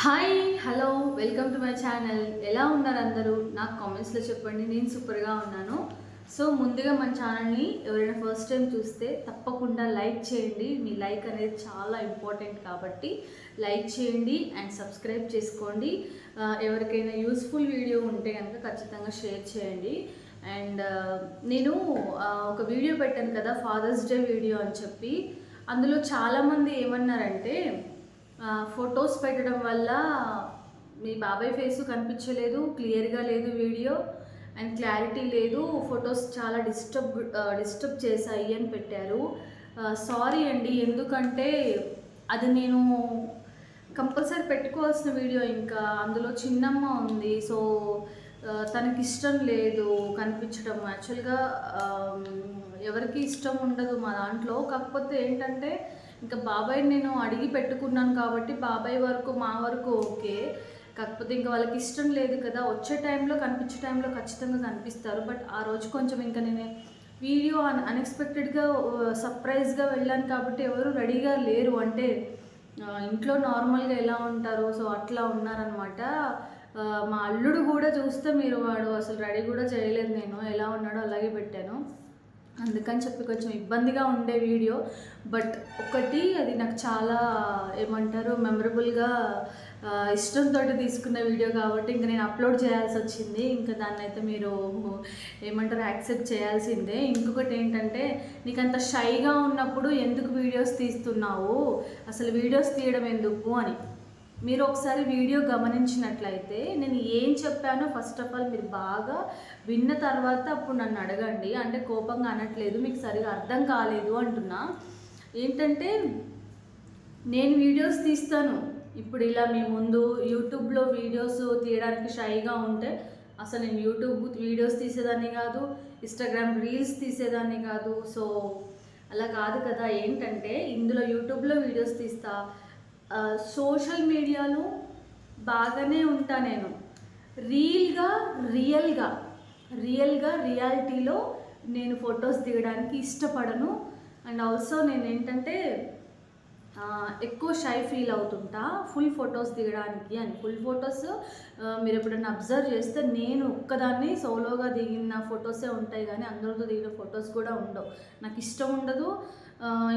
Hi hello welcome to my channel ఎలా ఉన్నారు అందరూ? నాకు కామెంట్స్లో చెప్పండి నేను సూపర్గా ఉన్నాను. సో ముందుగా మన ఛానల్ని ఎవరైనా ఫస్ట్ టైం చూస్తే తప్పకుండా లైక్ చేయండి. మీ లైక్ అనేది చాలా ఇంపార్టెంట్ కాబట్టి లైక్ చేయండి అండ్ సబ్స్క్రైబ్ చేసుకోండి. Uh, ఎవరికైనా యూస్ఫుల్ వీడియో ఉంటే కనుక ఖచ్చితంగా షేర్ చేయండి. అండ్ uh, నేను uh, ఒక వీడియో పెట్టాను కదా ఫాదర్స్ డే వీడియో అని చెప్పి. అందులో చాలామంది ఏమన్నారంటే ఫొటోస్ పెట్టడం వల్ల మీ బాబాయ్ ఫేస్ కనిపించలేదు క్లియర్గా లేదు వీడియో అండ్ క్లారిటీ లేదు. ఫొటోస్ చాలా డిస్టర్బ్ డిస్టర్బ్ చేశాయి అని పెట్టారు. సారీ అండి ఎందుకంటే అది నేను కంపల్సరీ పెట్టుకోవాల్సిన వీడియో ఇంకా. అందులో చిన్నమ్మ ఉంది సో తనకి ఇష్టం లేదు కనిపించడం. యాక్చువల్గా ఎవరికి ఇష్టం ఉండదు మా దాంట్లో. కాకపోతే ఏంటంటే ఇంకా బాబాయ్ నేను అడిగి పెట్టుకున్నాను కాబట్టి బాబాయ్ వరకు మా వరకు ఓకే. కాకపోతే ఇంకా వాళ్ళకి ఇష్టం లేదు కదా. వచ్చే టైంలో కనిపించే టైంలో ఖచ్చితంగా కనిపిస్తారు. బట్ ఆ రోజు కొంచెం ఇంకా నేను వీడియో అన్ అన్ఎక్స్పెక్టెడ్గా సర్ప్రైజ్గా వెళ్ళాను కాబట్టి ఎవరు రెడీగా లేరు. అంటే ఇంట్లో నార్మల్గా ఎలా ఉంటారు సో అట్లా ఉన్నారనమాట. మా అల్లుడు కూడా చూస్తే మీరు వాడు అసలు రెడీ కూడా చేయలేదు నేను. ఎలా ఉన్నాడో అలాగే పెట్టాను. అందుకని చెప్పి కొంచెం ఇబ్బందిగా ఉండే వీడియో. బట్ ఒకటి అది నాకు చాలా ఏమంటారు మెమరబుల్గా ఇష్టంతో తీసుకున్న వీడియో కాబట్టి ఇంకా నేను అప్లోడ్ చేయాల్సి వచ్చింది. ఇంకా దాన్ని అయితే మీరు ఏమంటారు యాక్సెప్ట్ చేయాల్సిందే. ఇంకొకటి ఏంటంటే నీకు అంత షైగా ఉన్నప్పుడు ఎందుకు వీడియోస్ తీస్తున్నావు? అసలు వీడియోస్ తీయడం ఎందుకు అని. మీరు ఒకసారి వీడియో గమనించినట్లయితే నేను ఏం చెప్పానో ఫస్ట్ ఆఫ్ ఆల్ మీరు బాగా విన్న తర్వాత అప్పుడు నన్ను అడగండి. అంటే కోపంగా అనట్లేదు మీకు సరిగా అర్థం కాలేదు అంటున్నా. ఏంటంటే నేను వీడియోస్ తీస్తాను. ఇప్పుడు ఇలా మీ ముందు యూట్యూబ్లో వీడియోస్ తీయడానికి షైగా ఉంటే అసలు నేను యూట్యూబ్ వీడియోస్ తీసేదాన్ని కాదు ఇన్స్టాగ్రామ్ రీల్స్ తీసేదాన్ని కాదు. సో అలా కాదు కదా. ఏంటంటే ఇందులో యూట్యూబ్లో వీడియోస్ తీస్తా సోషల్ మీడియాలో బాగానే ఉంటా నేను. రీల్గా రియల్గా రియల్గా రియాలిటీలో నేను ఫొటోస్ దిగడానికి ఇష్టపడను. అండ్ ఆల్సో నేను ఏంటంటే ఎక్కువ షై ఫీల్ అవుతుంటా ఫుల్ ఫొటోస్ దిగడానికి అని. ఫుల్ ఫొటోస్ మీరు ఎప్పుడైనా అబ్జర్వ్ చేస్తే నేను ఒక్కదాన్ని సోలోగా దిగిన ఫొటోసే ఉంటాయి కానీ అందరితో దిగిన ఫొటోస్ కూడా ఉండవు. నాకు ఇష్టం ఉండదు.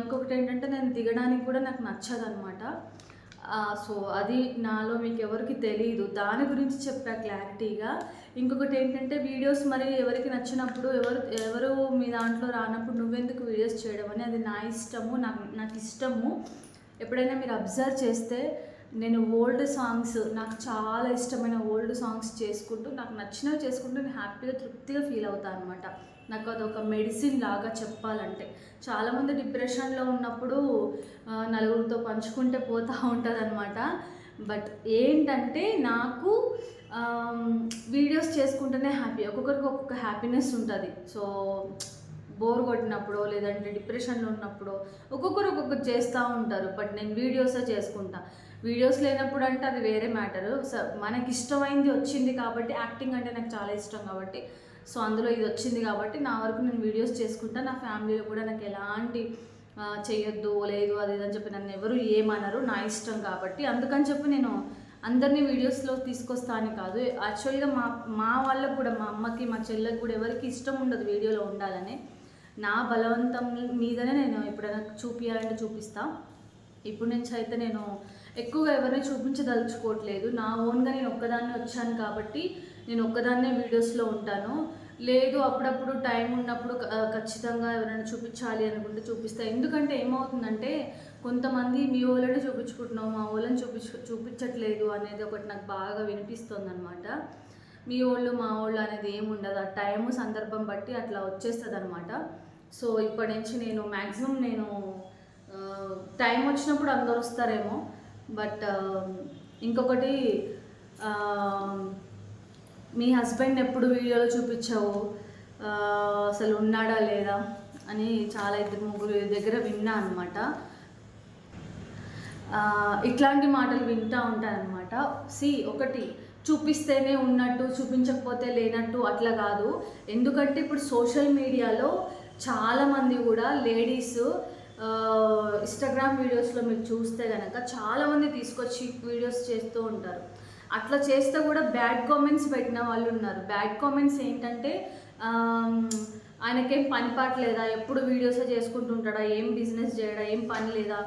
ఇంకొకటి ఏంటంటే నేను దిగడానికి కూడా నాకు నచ్చదు అనమాట సో అది నాలో మీకు ఎవరికి తెలియదు దాని గురించి చెప్పా క్లారిటీగా. ఇంకొకటి ఏంటంటే వీడియోస్ మరి ఎవరికి నచ్చినప్పుడు ఎవరు ఎవరు మీ దాంట్లో రానప్పుడు నువ్వెందుకు వీడియోస్ చేయడం అని అది నా ఇష్టము నాకు నాకు ఇష్టము. ఎప్పుడైనా మీరు అబ్జర్వ్ చేస్తే నేను ఓల్డ్ సాంగ్స్ నాకు చాలా ఇష్టమైన ఓల్డ్ సాంగ్స్ చేసుకుంటూ నాకు నచ్చినవి చేసుకుంటూ నేను హ్యాపీగా తృప్తిగా ఫీల్ అవుతాను అనమాట నాకు అదొక మెడిసిన్ లాగా చెప్పాలంటే. చాలామంది డిప్రెషన్లో ఉన్నప్పుడు నలుగురితో పంచుకుంటే పోతూ ఉంటుంది అనమాట బట్ ఏంటంటే నాకు వీడియోస్ చేసుకుంటేనే హ్యాపీ. ఒక్కొక్కరికి ఒక్కొక్క హ్యాపీనెస్ ఉంటుంది. సో బోర్ కొట్టినప్పుడు లేదంటే డిప్రెషన్లో ఉన్నప్పుడు ఒక్కొక్కరు ఒక్కొక్కరు చేస్తూ ఉంటారు. బట్ నేను వీడియోసే చేసుకుంటా. వీడియోస్ లేనప్పుడు అంటే అది వేరే మ్యాటరు. సో మనకి ఇష్టమైంది వచ్చింది కాబట్టి యాక్టింగ్ అంటే నాకు చాలా ఇష్టం కాబట్టి. సో అందులో ఇది వచ్చింది కాబట్టి నా వరకు నేను వీడియోస్ చేసుకుంటా. నా ఫ్యామిలీలో కూడా నాకు ఎలాంటి చేయొద్దు లేదు అది ఇదని అని చెప్పి నన్ను ఎవరు ఏమనరు. నా ఇష్టం కాబట్టి. అందుకని చెప్పి నేను అందరినీ వీడియోస్లో తీసుకొస్తాను కాదు. యాక్చువల్గా మా మా వాళ్ళకు కూడా మా అమ్మకి మా చెల్లెకి కూడా ఎవరికి ఇష్టం ఉండదు వీడియోలో ఉండాలని. నా బలవంతం మీదనే నేను ఎప్పుడైనా చూపించాలంటే చూపిస్తా. ఇప్పుడు నుంచి అయితే నేను ఎక్కువగా ఎవరిని చూపించదలుచుకోవట్లేదు. నా ఓన్గా నేను ఒక్కదాన్నే వచ్చాను కాబట్టి నేను ఒక్కదాన్నే వీడియోస్లో ఉంటాను. లేదు అప్పుడప్పుడు టైం ఉన్నప్పుడు ఖచ్చితంగా ఎవరైనా చూపించాలి అనుకుంటే చూపిస్తా. ఎందుకంటే ఏమవుతుందంటే కొంతమంది మీ వాళ్ళని చూపించుకుంటున్నావు మా వాళ్ళని చూపించు చూపించట్లేదు అనేది ఒకటి నాకు బాగా వినిపిస్తుంది అనమాట మీ ఓళ్ళు మా వాళ్ళు అనేది ఏముండదు. ఆ టైము సందర్భం బట్టి అట్లా వచ్చేస్తుంది అనమాట సో ఇప్పటి నుంచి నేను మ్యాక్సిమం నేను టైం వచ్చినప్పుడు అందరు వస్తారేమో. బట్ ఇంకొకటి మీ హస్బెండ్ ఎప్పుడు వీడియోలో చూపించావు? అసలు ఉన్నాడా లేదా? అని చాలా ఇద్దరు ముగ్గురు దగ్గర విన్నా అనమాట ఇట్లాంటి మాటలు వింటూ ఉంటానమాట సి ఒకటి చూపిస్తేనే ఉన్నట్టు చూపించకపోతే లేనట్టు అట్లా కాదు. ఎందుకంటే ఇప్పుడు సోషల్ మీడియాలో చాలామంది కూడా లేడీస్ ఇన్స్టాగ్రామ్ వీడియోస్లో మీరు చూస్తే కనుక చాలామంది తీసుకొచ్చి వీడియోస్ చేస్తూ ఉంటారు. అట్లా చేస్తే కూడా బ్యాడ్ కామెంట్స్ పెట్టిన వాళ్ళు ఉన్నారు. బ్యాడ్ కామెంట్స్ ఏంటంటే ఆయనకేం పని పాట లేదా? ఎప్పుడు వీడియోసే చేసుకుంటుంటాడా? ఏం బిజినెస్ చేయడా? ఏం పని లేదా?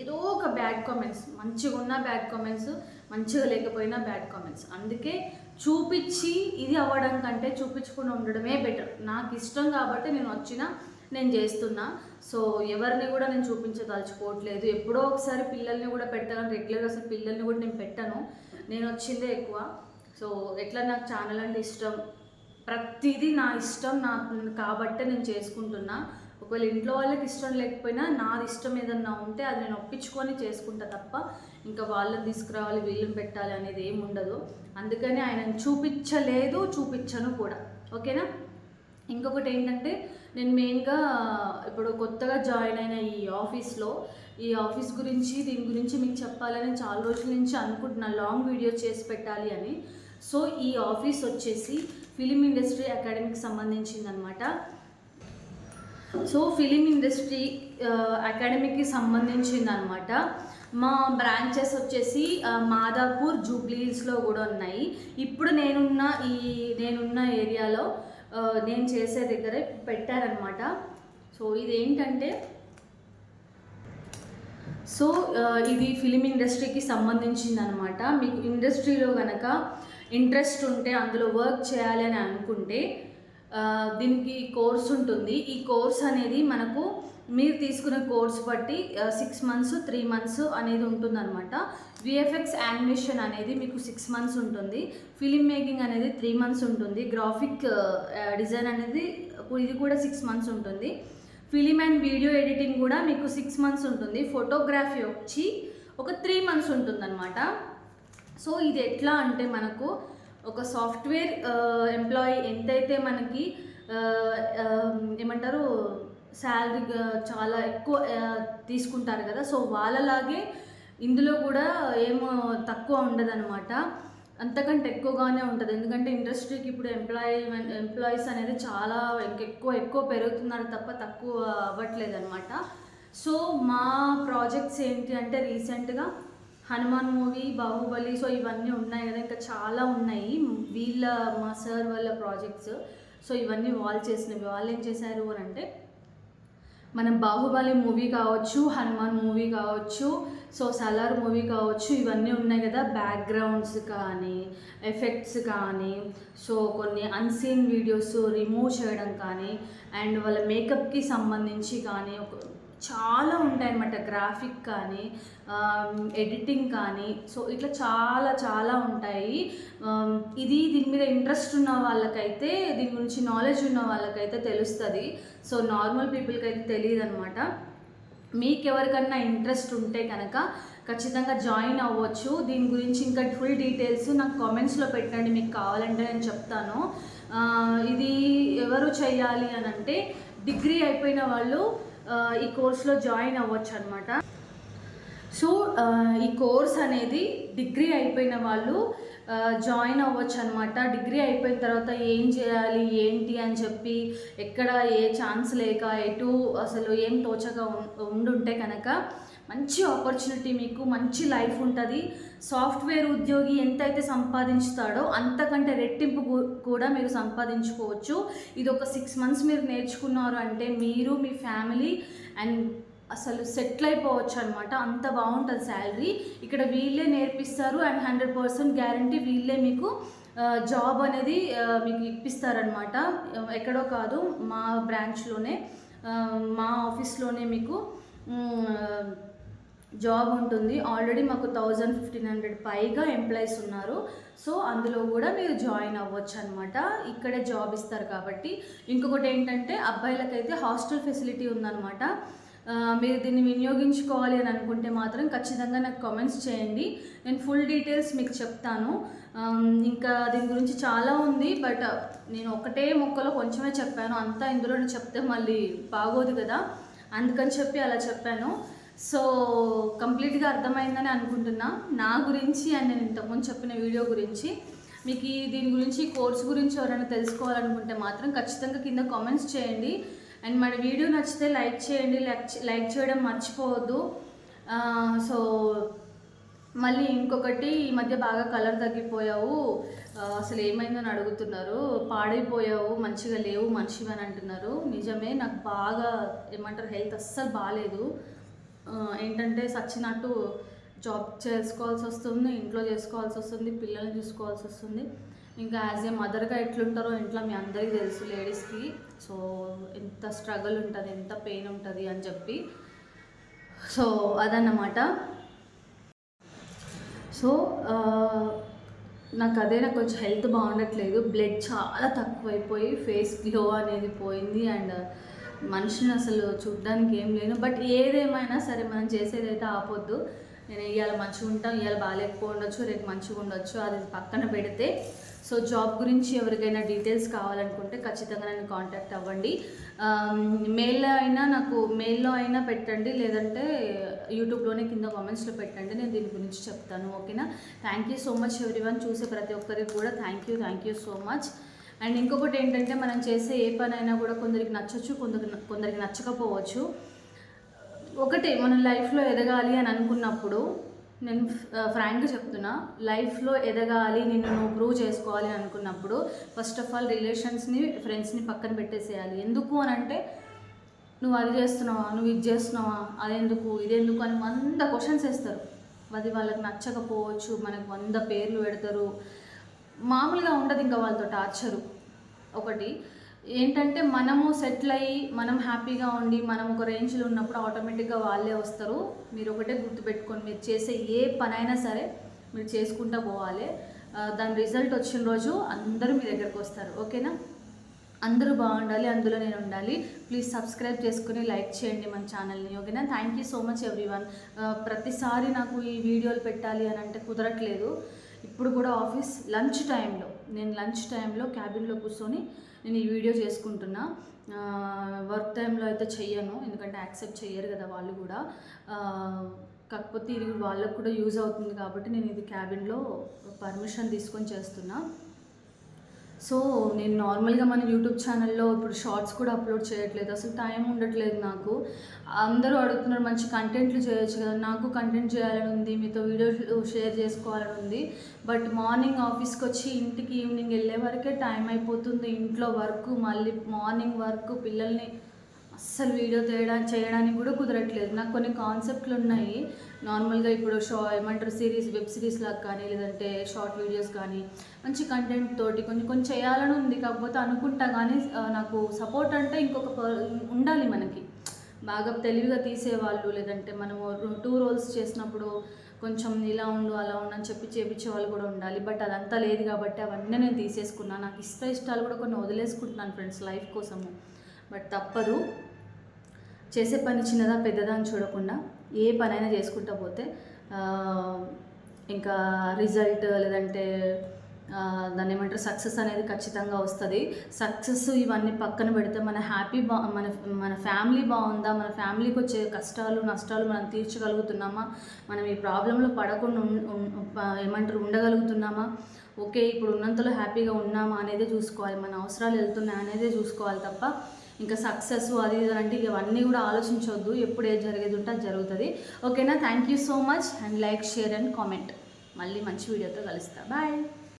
ఏదో ఒక బ్యాడ్ కామెంట్స్ మంచిగా ఉన్న బ్యాడ్ కామెంట్స్ మంచిగా లేకపోయినా బ్యాడ్ కామెంట్స్ అందుకే చూపించి ఇది అవ్వడం కంటే చూపించకుండా ఉండడమే బెటర్ నాకు ఇష్టం కాబట్టి నేను వచ్చిన నేను చేస్తున్నా. సో ఎవరిని కూడా నేను చూపించదలుచుకోవట్లేదు. ఎప్పుడో ఒకసారి పిల్లల్ని కూడా పెడతాను. రెగ్యులర్గా అసలు పిల్లల్ని కూడా నేను పెట్టాను. నేను వచ్చిందే ఎక్కువ. సో ఎట్లా నాకు ఛానల్ అంటే ఇష్టం. ప్రతిదీ నా ఇష్టం నా కాబట్టే నేను చేసుకుంటున్నా. ఒకవేళ ఇంట్లో వాళ్ళకి ఇష్టం లేకపోయినా నాది ఇష్టం ఏదన్నా ఉంటే అది నేను ఒప్పించుకొని చేసుకుంటా తప్ప ఇంకా వాళ్ళని తీసుకురావాలి వీళ్ళని పెట్టాలి అనేది ఏమి ఉండదు. అందుకని ఆయనను చూపించలేదు చూపించను కూడా. ఓకేనా? ఇంకొకటి ఏంటంటే నేను మెయిన్గా ఇప్పుడు కొత్తగా జాయిన్ అయిన ఈ ఆఫీస్లో ఈ ఆఫీస్ గురించి దీని గురించి మీకు చెప్పాలని చాలా రోజుల నుంచి అనుకుంటున్నాను లాంగ్ వీడియో చేసి పెట్టాలి అని. సో ఈ ఆఫీస్ వచ్చేసి ఫిలిం ఇండస్ట్రీ అకాడమీకి సంబంధించిందనమాట. సో ఫిలిం ఇండస్ట్రీ అకాడమీకి సంబంధించింది అనమాట మా బ్రాంచెస్ వచ్చేసి మాదాపూర్ జూబ్లీస్లో కూడా ఉన్నాయి. ఇప్పుడు నేనున్న ఈ నేనున్న ఏరియాలో నేను చేసే దగ్గరే పెట్టారనమాట సో ఇది ఏంటంటే సో ఇది ఫిలిం ఇండస్ట్రీకి సంబంధించింది అనమాట మీకు ఇండస్ట్రీలో కనుక ఇంట్రెస్ట్ ఉంటే అందులో వర్క్ చేయాలి అని అనుకుంటే దీనికి కోర్స్ ఉంటుంది. ఈ కోర్స్ అనేది మనకు మీరు తీసుకునే కోర్స్ బట్టి సిక్స్ మంత్స్ త్రీ మంత్స్ అనేది ఉంటుందన్నమాట. విఎఫ్ఎక్స్ యానిమేషన్ అనేది మీకు సిక్స్ మంత్స్ ఉంటుంది. ఫిలిం మేకింగ్ అనేది త్రీ మంత్స్ ఉంటుంది. గ్రాఫిక్ డిజైన్ అనేది ఇది కూడా సిక్స్ మంత్స్ ఉంటుంది. ఫిలిం అండ్ వీడియో ఎడిటింగ్ కూడా మీకు సిక్స్ మంత్స్ ఉంటుంది. ఫోటోగ్రఫీ వచ్చి ఒక త్రీ మంత్స్ ఉంటుందన్నమాట. సో ఇది ఎట్లా అంటే మనకు ఒక సాఫ్ట్వేర్ ఎంప్లాయీ ఎంతైతే మనకి ఏమంటారు శాలరీ చాలా ఎక్కువ తీసుకుంటారు కదా సో వాళ్ళలాగే ఇందులో కూడా ఏమో తక్కువ ఉండదన్నమాట. అంతకంటే ఎక్కువగానే ఉంటుంది. ఎందుకంటే ఇండస్ట్రీకి ఇప్పుడు ఎంప్లాయీ ఎంప్లాయీస్ అనేది చాలా ఎక్కువ ఎక్కువ పెరుగుతున్నారు తప్ప తక్కువ అవ్వట్లేదు అనమాట సో మా ప్రాజెక్ట్స్ ఏంటి అంటే రీసెంట్గా హనుమాన్ మూవీ బాహుబలి సో ఇవన్నీ ఉన్నాయి కదా ఇంకా చాలా ఉన్నాయి. వీళ్ళ మా సార్ వాళ్ళ ప్రాజెక్ట్స్ సో ఇవన్నీ వాళ్ళు చేసినవి. వాళ్ళు ఏం చేశారు అని అంటే మనం బాహుబలి మూవీ కావచ్చు హనుమాన్ మూవీ కావచ్చు సో సలార్ మూవీ కావచ్చు ఇవన్నీ ఉన్నాయి కదా బ్యాక్గ్రౌండ్స్ కానీ ఎఫెక్ట్స్ కానీ సో కొన్ని అన్సీన్ వీడియోస్ రిమూవ్ చేయడం కానీ అండ్ వాళ్ళ మేకప్కి సంబంధించి కానీ ఒక చాలా ఉంటాయి అన్నమాట గ్రాఫిక్ కానీ um, ఎడిటింగ్ కానీ. సో ఇట్లా చాలా చాలా ఉంటాయి. Um, ఇది దీని మీద ఇంట్రెస్ట్ ఉన్న వాళ్ళకైతే దీని గురించి నాలెడ్జ్ ఉన్న వాళ్ళకైతే తెలుస్తుంది. సో నార్మల్ పీపుల్కి అయితే తెలియదు అనమాట మీకు ఎవరికన్నా ఇంట్రెస్ట్ ఉంటే కనుక ఖచ్చితంగా జాయిన్ అవ్వచ్చు. దీని గురించి ఇంకా ఫుల్ డీటెయిల్స్ నాకు కామెంట్స్లో పెట్టండి మీకు కావాలంటే నేను చెప్తాను. Uh, ఇది ఎవరు చేయాలి అని అంటే డిగ్రీ అయిపోయిన వాళ్ళు ఈ కోర్స్లో జాయిన్ అవ్వచ్చు అనమాట సో ఈ కోర్స్ అనేది డిగ్రీ అయిపోయిన వాళ్ళు జాయిన్ అవ్వచ్చు అనమాట డిగ్రీ అయిపోయిన తర్వాత ఏం చేయాలి ఏంటి అని చెప్పి ఎక్కడ ఏ ఛాన్స్ లేక ఎటు అసలు ఏం తోచగా ఉం- ఉండుంటే కనుక మంచి ఆపర్చునిటీ మీకు మంచి లైఫ్ ఉంటుంది. సాఫ్ట్వేర్ ఉద్యోగి ఎంతైతే సంపాదించుతాడో అంతకంటే రెట్టింపు కూడా మీరు సంపాదించుకోవచ్చు. ఇది ఒక సిక్స్ మంత్స్ మీరు నేర్చుకున్నారు అంటే మీరు మీ ఫ్యామిలీ అండ్ అసలు సెటిల్ అయిపోవచ్చు అనమాట అంత బాగుంటుంది శాలరీ ఇక్కడ వీళ్ళే నేర్పిస్తారు అండ్ హండ్రెడ్ పర్సెంట్ గ్యారంటీ వీళ్ళే మీకు జాబ్ అనేది మీకు ఇప్పిస్తారనమాట ఎక్కడో కాదు మా బ్రాంచ్లోనే మా ఆఫీస్లోనే మీకు జాబ్ ఉంటుంది. ఆల్రెడీ మాకు థౌజండ్ ఫిఫ్టీన్ హండ్రెడ్ పైగా ఎంప్లాయీస్ ఉన్నారు. సో అందులో కూడా మీరు జాయిన్ అవ్వచ్చు అనమాట ఇక్కడే జాబ్ ఇస్తారు కాబట్టి. ఇంకొకటి ఏంటంటే అబ్బాయిలకైతే హాస్టల్ ఫెసిలిటీ ఉందన్నమాట మీరు దీన్ని వినియోగించుకోవాలి అని అనుకుంటే మాత్రం ఖచ్చితంగా నాకు కామెంట్స్ చేయండి. నేను ఫుల్ డీటెయిల్స్ మీకు చెప్తాను. ఇంకా దీని గురించి చాలా ఉంది బట్ నేను ఒకటే మొక్కలో కొంచెమే చెప్పాను. అంతా ఇందులో చెప్తే మళ్ళీ బాగోదు కదా. అందుకని చెప్పి అలా చెప్పాను. సో కంప్లీట్గా అర్థమైందని అనుకుంటున్నా. నా గురించి అండ్ నేను ఇంతకుముందు చెప్పిన వీడియో గురించి మీకు ఈ దీని గురించి కోర్స్ గురించి ఎవరైనా తెలుసుకోవాలనుకుంటే మాత్రం ఖచ్చితంగా కింద కామెంట్స్ చేయండి. అండ్ మన వీడియో నచ్చితే లైక్ చేయండి లైక్ లైక్ చేయడం మర్చిపోవద్దు. సో మళ్ళీ ఇంకొకటి ఈ మధ్య బాగా కలర్ తగ్గిపోయావు. అసలు ఏమైందని అడుగుతున్నారు? పాడైపోయావు మంచిగా లేవు మనిషివి అని అంటున్నారు. నిజమే నాకు బాగా ఏమంటారు హెల్త్ అస్సలు బాగాలేదు ఏంటంటే సచ్చినట్టు జాబ్ చేసుకోవాల్సి వస్తుంది ఇంట్లో చేసుకోవాల్సి వస్తుంది పిల్లల్ని చూసుకోవాల్సి వస్తుంది. ఇంకా యాజ్ ఏ మదర్గా ఎట్లుంటారో ఇంట్లో మీ అందరికీ తెలుసు లేడీస్కి. సో ఎంత స్ట్రగుల్ ఉంటుంది ఎంత పెయిన్ ఉంటుంది అని చెప్పి. సో అదన్నమాట. సో నాకు అదే నాకు కొంచెం హెల్త్ బాగుండట్లేదు. బ్లడ్ చాలా తక్కువైపోయి ఫేస్ గ్లో అనేది పోయింది. అండ్ మనిషిని అసలు చూడడానికి ఏం లేను బట్ ఏదేమైనా సరే మనం చేసేదైతే ఆపొద్దు. నేను ఇవాళ మంచిగా ఉంటాం ఇవాళ బాగాలేకపో ఉండొచ్చు రేపు మంచిగా ఉండొచ్చు అది పక్కన పెడితే. సో జాబ్ గురించి ఎవరికైనా డీటెయిల్స్ కావాలనుకుంటే ఖచ్చితంగా నన్ను కాంటాక్ట్ అవ్వండి. Um, మెయిల్ అయినా నాకు మెయిల్లో అయినా పెట్టండి. లేదంటే యూట్యూబ్లోనే కింద కామెంట్స్లో పెట్టండి. నేను దీని గురించి చెప్తాను. ఓకేనా thank you so much everyone చూసే ప్రతి ఒక్కరికి కూడా thank you thank you so much and ఇంకొకటి ఏంటంటే మనం చేసే ఏ పని అయినా కూడా కొందరికి నచ్చచ్చు కొందరికి కొందరికి నచ్చకపోవచ్చు. ఒకటే మన లైఫ్లో ఎదగాలి అని అనుకున్నప్పుడు నేను ఫ్రాంక్గా చెప్తున్నా లైఫ్లో ఎదగాలి నిన్ను నువ్వు ప్రూవ్ చేసుకోవాలి అని అనుకున్నప్పుడు ఫస్ట్ ఆఫ్ ఆల్ రిలేషన్స్ని ఫ్రెండ్స్ని పక్కన పెట్టేసేయాలి. ఎందుకు అని అంటే నువ్వు అది చేస్తున్నావా నువ్వు ఇది చేస్తున్నావా అదెందుకు ఇదెందుకు అని వంద క్వశ్చన్స్ వేస్తారు. అది వాళ్ళకి నచ్చకపోవచ్చు మనకు వంద పేర్లు పెడతారు మామూలుగా ఉండదు ఇంకా వాళ్ళతో టార్చరు. ఒకటి ఏంటంటే మనము సెటిల్ అయ్యి మనం హ్యాపీగా ఉండి మనం ఒక రేంజ్లో ఉన్నప్పుడు ఆటోమేటిక్గా వాళ్ళే వస్తారు. మీరు ఒకటే గుర్తుపెట్టుకొని మీరు చేసే ఏ పనైనా సరే మీరు చేసుకుంటూ పోవాలి. దాని రిజల్ట్ వచ్చిన రోజు అందరూ మీ దగ్గరకు వస్తారు. ఓకేనా? అందరూ బాగుండాలి అందులో నేను ఉండాలి. ప్లీజ్ సబ్స్క్రైబ్ చేసుకుని లైక్ చేయండి మన ఛానల్ని ఓకేనా? Thank you so much everyone. ప్రతిసారి నాకు ఈ వీడియోలు పెట్టాలి అని అంటే కుదరట్లేదు. ఇప్పుడు కూడా ఆఫీస్ లంచ్ టైంలో నేను లంచ్ టైంలో క్యాబిన్లో కూర్చొని నేను ఈ వీడియో చేసుకుంటున్నా. వర్క్ టైంలో అయితే చెయ్యను ఎందుకంటే యాక్సెప్ట్ చేయరు కదా వాళ్ళు కూడా. కాకపోతే ఇది వాళ్ళకు కూడా యూజ్ అవుతుంది కాబట్టి నేను ఇది క్యాబిన్లో పర్మిషన్ తీసుకొని చేస్తున్నా. సో నేను నార్మల్గా మన యూట్యూబ్ ఛానల్లో ఇప్పుడు షార్ట్స్ కూడా అప్లోడ్ చేయట్లేదు. అసలు టైం ఉండట్లేదు నాకు. అందరూ అడుగుతున్నారు మంచి కంటెంట్లు చేయొచ్చు కదా. నాకు కంటెంట్ చేయాలని ఉంది మీతో వీడియో షేర్ చేసుకోవాలని ఉంది. బట్ మార్నింగ్ ఆఫీస్కి వచ్చి ఇంటికి ఈవినింగ్ వెళ్ళే వరకే టైం అయిపోతుంది. ఇంట్లో వర్క్ మళ్ళీ మార్నింగ్ వర్క్ పిల్లల్ని అస్సలు వీడియో తేయడా చేయడానికి కూడా కుదరట్లేదు. నాకు కొన్ని కాన్సెప్ట్లు ఉన్నాయి. నార్మల్గా ఇప్పుడు షో ఏమంటారు? సిరీస్ వెబ్ సిరీస్ లాగా కానీ లేదంటే షార్ట్ వీడియోస్ కానీ మంచి కంటెంట్ తోటి కొంచెం కొంచెం చేయాలని ఉంది. కాకపోతే అనుకుంటా కానీ నాకు సపోర్ట్ అంటే ఇంకొక ఉండాలి మనకి. బాగా తెలివిగా తీసేవాళ్ళు లేదంటే మనము టూ రోల్స్ చేసినప్పుడు కొంచెం ఇలా ఉండు అలా ఉండు అని చెప్పి చేపించే వాళ్ళు కూడా ఉండాలి. బట్ అదంతా లేదు కాబట్టి అవన్నీ నేను తీసేసుకున్నాను నాకు ఇష్ట ఇష్టాలు కూడా కొన్ని వదిలేసుకుంటున్నాను ఫ్రెండ్స్ లైఫ్ కోసము. బట్ తప్పదు. చేసే పని చిన్నదా పెద్దదా అని చూడకుండా ఏ పనైనా చేసుకుంటా పోతే ఇంకా రిజల్ట్ లేదంటే దాన్ని ఏమంటారు సక్సెస్ అనేది ఖచ్చితంగా వస్తుంది. సక్సెస్ ఇవన్నీ పక్కన పెడితే మన హ్యాపీ బా మన మన ఫ్యామిలీ బాగుందా? మన ఫ్యామిలీకి వచ్చే కష్టాలు నష్టాలు మనం తీర్చగలుగుతున్నామా? మనం ఈ ప్రాబ్లంలో పడకుండా ఏమంటారు ఉండగలుగుతున్నామా? ఓకే ఇప్పుడు ఉన్నంతలో హ్యాపీగా ఉన్నామా అనేది చూసుకోవాలి. మన అవసరాలు వెళ్తున్నాయి అనేదే చూసుకోవాలి తప్ప ఇంకా సక్సెస్ అది ఇది అంటే ఇవన్నీ కూడా ఆలోచించవద్దు ఎప్పుడు ఏది జరిగేది ఉంటే అది జరుగుతుంది. ఓకేనా? Thank you so much and like share and comment మళ్ళీ మంచి వీడియోతో కలుస్తా. బాయ్